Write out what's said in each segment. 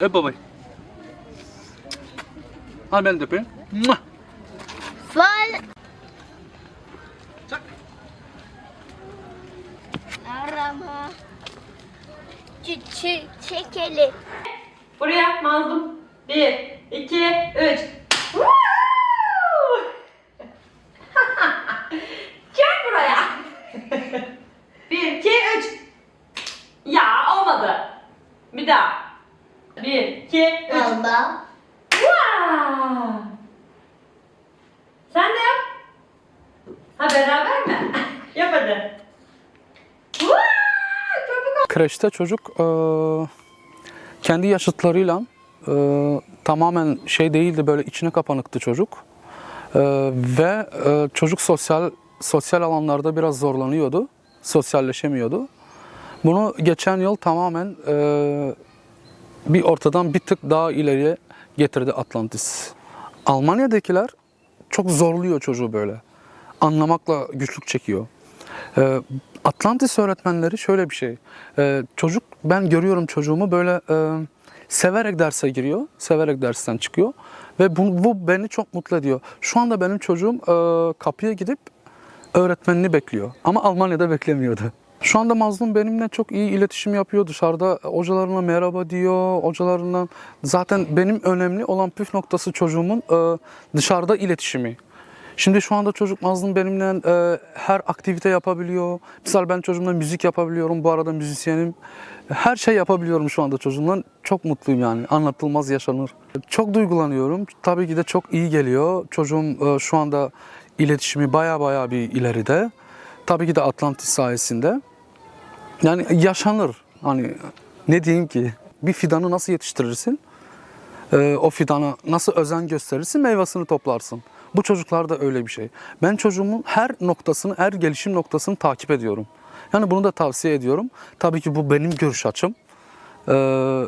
Öp babayı. Al ben de öpeyim. Mua. Fal. Çak. Arama. Çiçek çekelim. Buraya mazlum. Bir, iki, üç. Woo! Gel buraya. Bir, iki, üç. Ya olmadı. Bir daha. Bir, iki, üç. Baba. Wow! Sen de yap. Ha beraber mi? yap hadi. Wow! Kreşte çocuk eee, kendi yaşıtlarıyla eee, tamamen şey değildi böyle içine kapanıktı çocuk. Eee, ve eee, çocuk sosyal sosyal alanlarda biraz zorlanıyordu. Sosyalleşemiyordu. Bunu geçen yıl tamamen eee, bir ortadan bir tık daha ileriye getirdi Atlantis. Almanya'dakiler çok zorluyor çocuğu böyle. Anlamakla güçlük çekiyor. Ee, Atlantis öğretmenleri şöyle bir şey. Ee, çocuk ben görüyorum çocuğumu böyle e, severek derse giriyor, severek dersten çıkıyor ve bu, bu beni çok mutlu ediyor. Şu anda benim çocuğum e, kapıya gidip öğretmenini bekliyor ama Almanya'da beklemiyordu. Şu anda Mazlum benimle çok iyi iletişim yapıyor. Dışarıda hocalarına merhaba diyor. Hocalarından zaten benim önemli olan püf noktası çocuğumun e, dışarıda iletişimi. Şimdi şu anda çocuk Mazlum benimle e, her aktivite yapabiliyor. Misal ben çocuğumla müzik yapabiliyorum. Bu arada müzisyenim. Her şey yapabiliyorum şu anda çocuğumla. Çok mutluyum yani. Anlatılmaz yaşanır. Çok duygulanıyorum. Tabii ki de çok iyi geliyor. Çocuğum e, şu anda iletişimi baya baya bir ileride. Tabii ki de Atlantis sayesinde. Yani yaşanır. Hani ne diyeyim ki? Bir fidanı nasıl yetiştirirsin? Ee, o fidana nasıl özen gösterirsin, meyvasını toplarsın. Bu çocuklar da öyle bir şey. Ben çocuğumun her noktasını, her gelişim noktasını takip ediyorum. Yani bunu da tavsiye ediyorum. Tabii ki bu benim görüş açım. Ee,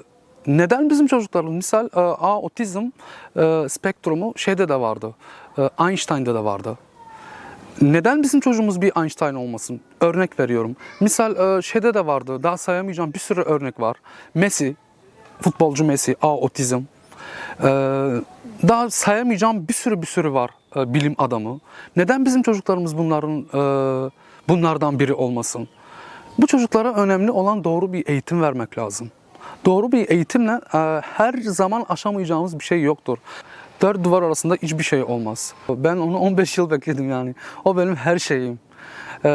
neden bizim çocuklarımız? Misal e, A otizm e, spektrumu şeyde de vardı. E, Einstein'da da vardı. Neden bizim çocuğumuz bir Einstein olmasın? Örnek veriyorum. Misal e, şeyde de vardı. Daha sayamayacağım bir sürü örnek var. Messi, futbolcu Messi, A otizm. E, daha sayamayacağım bir sürü bir sürü var e, bilim adamı. Neden bizim çocuklarımız bunların bunlardan biri olmasın? Bu çocuklara önemli olan doğru bir eğitim vermek lazım. Doğru bir eğitimle her zaman aşamayacağımız bir şey yoktur. Dört duvar arasında hiçbir şey olmaz. Ben onu 15 yıl bekledim yani. O benim her şeyim. E,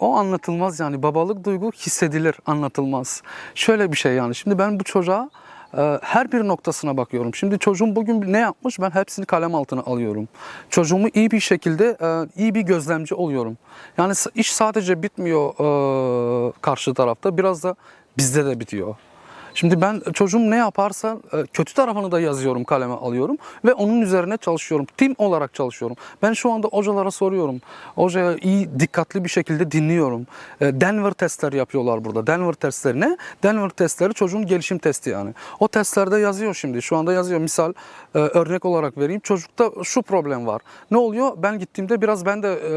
o anlatılmaz yani. Babalık duygu hissedilir, anlatılmaz. Şöyle bir şey yani. Şimdi ben bu çocuğa e, her bir noktasına bakıyorum. Şimdi çocuğum bugün ne yapmış ben hepsini kalem altına alıyorum. Çocuğumu iyi bir şekilde e, iyi bir gözlemci oluyorum. Yani iş sadece bitmiyor e, karşı tarafta biraz da bizde de bitiyor. Şimdi ben çocuğum ne yaparsa e, kötü tarafını da yazıyorum, kaleme alıyorum ve onun üzerine çalışıyorum. Tim olarak çalışıyorum. Ben şu anda hocalara soruyorum. Hocaya iyi, dikkatli bir şekilde dinliyorum. E, Denver testleri yapıyorlar burada. Denver testleri ne? Denver testleri çocuğun gelişim testi yani. O testlerde yazıyor şimdi. Şu anda yazıyor. Misal e, örnek olarak vereyim. Çocukta şu problem var. Ne oluyor? Ben gittiğimde biraz ben de e,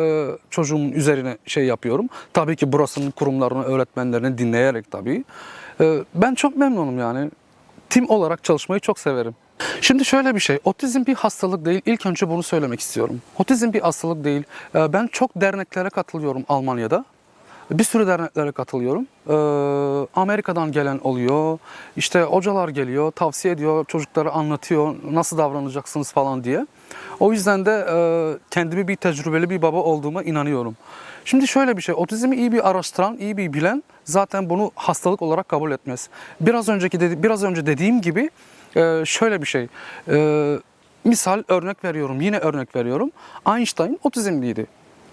çocuğumun üzerine şey yapıyorum. Tabii ki burasının kurumlarını, öğretmenlerini dinleyerek tabii. Ben çok memnunum yani. Tim olarak çalışmayı çok severim. Şimdi şöyle bir şey, otizm bir hastalık değil. İlk önce bunu söylemek istiyorum. Otizm bir hastalık değil. Ee, Ben çok derneklere katılıyorum Almanya'da. Bir sürü derneklere katılıyorum. Ee, Amerika'dan gelen oluyor. İşte hocalar geliyor, tavsiye ediyor, çocuklara anlatıyor nasıl davranacaksınız falan diye. O yüzden de e, kendimi bir tecrübeli bir baba olduğuma inanıyorum. Şimdi şöyle bir şey, otizmi iyi bir araştıran, iyi bir bilen zaten bunu hastalık olarak kabul etmez. Biraz önceki dedi, biraz önce dediğim gibi e, şöyle bir şey. e, misal örnek veriyorum, yine örnek veriyorum. Einstein otizmliydi,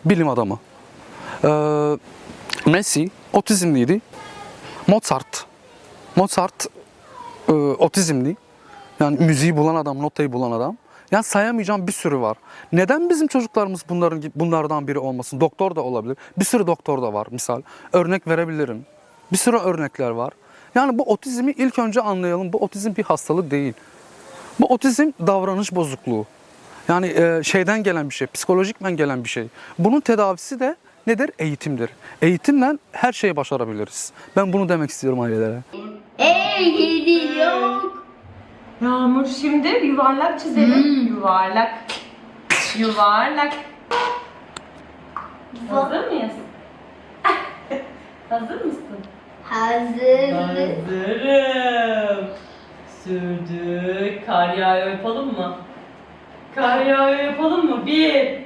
bilim adamı. Messi otizmliydi. Mozart. Mozart e, otizmli. Yani müziği bulan adam, notayı bulan adam. Yani sayamayacağım bir sürü var. Neden bizim çocuklarımız bunların bunlardan biri olmasın? Doktor da olabilir. Bir sürü doktor da var misal. Örnek verebilirim. Bir sürü örnekler var. Yani bu otizmi ilk önce anlayalım. Bu otizm bir hastalık değil. Bu otizm davranış bozukluğu. Yani e, şeyden gelen bir şey, psikolojikmen gelen bir şey. Bunun tedavisi de nedir? Eğitimdir. Eğitimle her şeyi başarabiliriz. Ben bunu demek istiyorum ailelere. Ey gidi yok. Yağmur şimdi yuvarlak çizelim. Yuvarlak. Yuvarlak. Hazır mıyız? Hazır mısın? Hazır. Hazırım. Sürdük. Kar yağıyor yapalım mı? Kar yağıyor yapalım mı? Bir,